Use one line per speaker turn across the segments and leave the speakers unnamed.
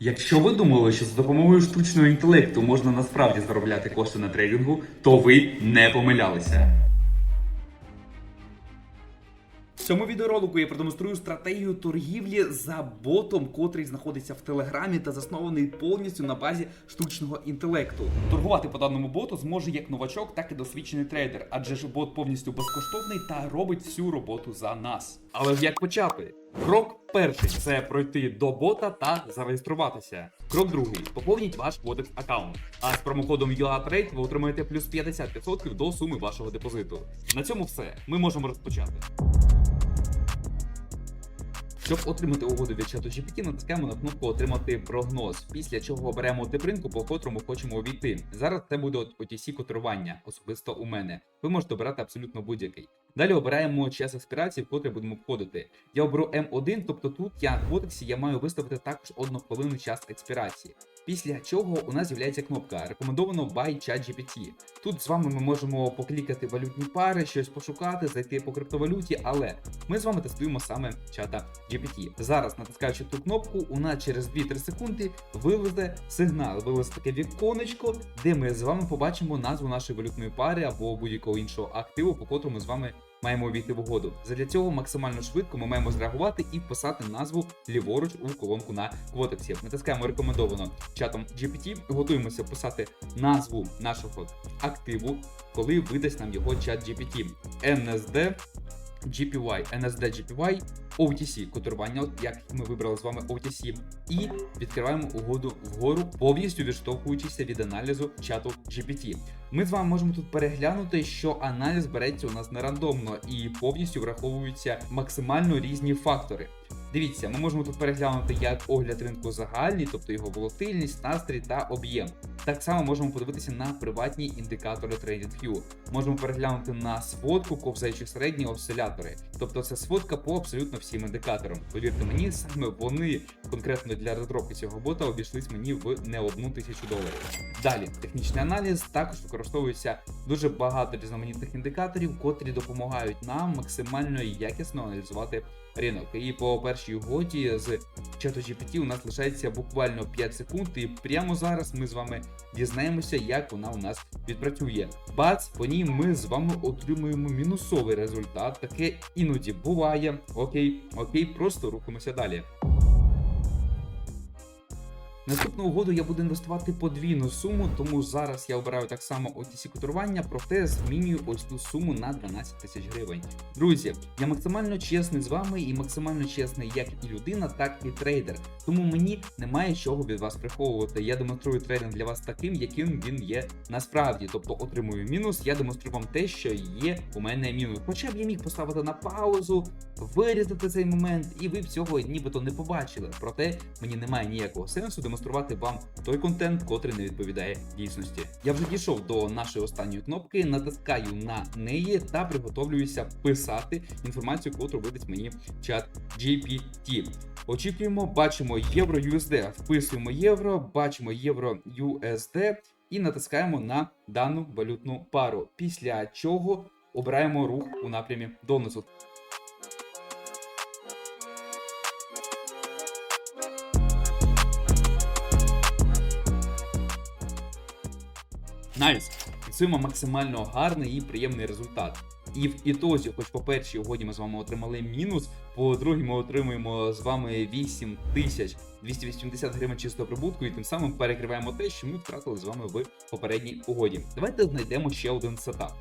Якщо ви думали, що за допомогою штучного інтелекту можна насправді заробляти кошти на трейдингу, то ви не помилялися. Цьому відеоролику я продемонструю стратегію торгівлі за ботом, котрий знаходиться в телеграмі та заснований повністю на базі штучного інтелекту. Торгувати по даному боту зможе як новачок, так і досвідчений трейдер, адже ж бот повністю безкоштовний та робить всю роботу за нас. Але ж як почати? Крок перший це пройти до бота та зареєструватися. Крок другий поповніть ваш Codex аккаунт. А з промокодом UATRADE ви отримаєте плюс 50% до суми вашого депозиту. На цьому все. Ми можемо розпочати. Щоб отримати угоду від чату GPT, натискаємо на кнопку Отримати прогноз, після чого оберемо тип ринку, по котрому хочемо увійти. Зараз це буде OTC котрування, особисто у мене. Ви можете обирати абсолютно будь-який. Далі обираємо час експірації, в котрий будемо входити. Я оберу М1, тобто тут я в кодексі я маю виставити також одну хвилину час експірації. Після чого у нас з'являється кнопка Рекомендовано by ChatGPT. Тут з вами ми можемо поклікати валютні пари, щось пошукати, зайти по криптовалюті, але ми з вами тестуємо саме чата GPT. Зараз, натискаючи ту кнопку, у нас через 2-3 секунди вилезе сигнал, вилезе таке віконечко, де ми з вами побачимо назву нашої валютної пари або будь-якого іншого активу, по котрому з вами маємо увійти в угоду. Задля цього максимально швидко ми маємо зреагувати і вписати назву ліворуч у колонку на квотексі. Натискаємо рекомендовано чатом GPT, готуємося писати назву нашого активу, коли видасть нам його чат GPT. NSD GPY, NSD GPY, OTC, котирування, от як ми вибрали з вами OTC, і відкриваємо угоду вгору, повністю відштовхуючися від аналізу чату GPT. Ми з вами можемо тут переглянути, що аналіз береться у нас не рандомно і повністю враховуються максимально різні фактори. Дивіться, ми можемо тут переглянути як огляд ринку загальний, тобто його волатильність, настрій та об'єм. Так само можемо подивитися на приватні індикатори TradingView. Можемо переглянути на сводку, ковзаючи середні осцилятори. Тобто це сводка по абсолютно всім індикаторам. Повірте мені, саме вони конкретно для розробки цього бота обійшлись мені в не одну тисячу доларів. Далі, технічний аналіз також використовується дуже багато різноманітних індикаторів, котрі допомагають нам максимально якісно аналізувати ринок. І по першій угоді з ChatGPT GPT у нас лишається буквально 5 секунд, і прямо зараз ми з вами дізнаємося, як вона у нас відпрацює. Бац, по ній ми з вами отримуємо мінусовий результат. Таке іноді буває. Окей, окей, просто рухаємося далі. Наступну угоду я буду інвестувати подвійну суму, тому зараз я обираю так само OTC котирування, проте змінюю ось ту суму на 12 тисяч гривень. Друзі, я максимально чесний з вами і максимально чесний як і людина, так і трейдер. Тому мені немає чого від вас приховувати. Я демонструю трейдинг для вас таким, яким він є насправді. Тобто отримую мінус, я демонструю вам те, що є у мене мінус. Хоча б я міг поставити на паузу, вирізати цей момент, і ви б цього нібито не побачили. Проте мені немає ніякого сенсу демонструвати вам той контент, котрий не відповідає дійсності. Я вже дійшов до нашої останньої кнопки, натискаю на неї та приготовлююся писати інформацію, котру видасть мені чат GPT. Очікуємо, бачимо євро USD, вписуємо євро, бачимо євро USD і натискаємо на дану валютну пару. Після чого обираємо рух у напрямі донизу. Найс! Фіксуємо максимально гарний і приємний результат. І в ітозі, хоч по першій угоді ми з вами отримали мінус, по другій ми отримуємо з вами 8 тисяч 280 гривень чистого прибутку, і тим самим перекриваємо те, що ми втратили з вами в попередній угоді. Давайте знайдемо ще один сетап.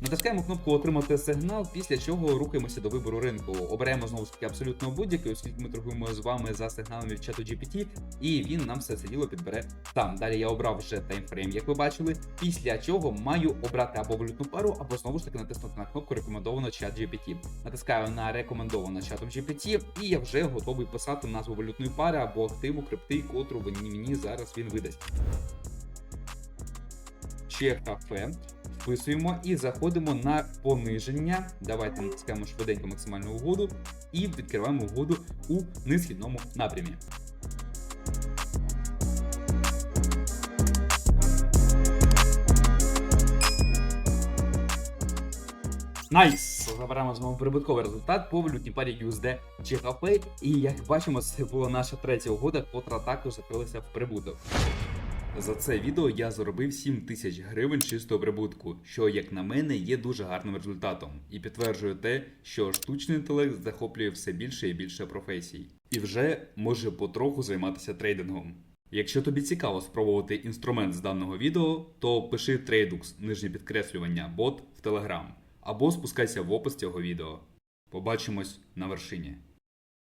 Натискаємо кнопку Отримати сигнал, після чого рухаємося до вибору ринку. Обираємо знову ж таки абсолютно будь-який, оскільки ми торгуємо з вами за сигналами від чату GPT, і він нам все це діло підбере сам. Далі я обрав вже таймфрейм, як ви бачили. Після чого маю обрати або валютну пару, або знову ж таки натиснути на кнопку Рекомендовано чат GPT. Натискаю на рекомендовано чатом GPT, і я вже готовий писати назву валютної пари або активу крипти, котру мені, зараз він видасть. Чек кафе. Вписуємо і заходимо на пониження. Давайте натискаємо швиденько максимальну угоду і відкриваємо угоду у несхідному напрямі. Найс! проведемо з вами прибутковий результат по валютній парі USD GPay. І як бачимо, це була наша третя угода, котра також закрилася в прибуток. За це відео я заробив 7 тисяч гривень чистого прибутку, що, як на мене, є дуже гарним результатом, і підтверджує те, що штучний інтелект захоплює все більше і більше професій, і вже може потроху займатися трейдингом. Якщо тобі цікаво спробувати інструмент з даного відео, то пиши Tradux, нижнє підкреслювання, бот в Telegram, або спускайся в опис цього відео. Побачимось на вершині.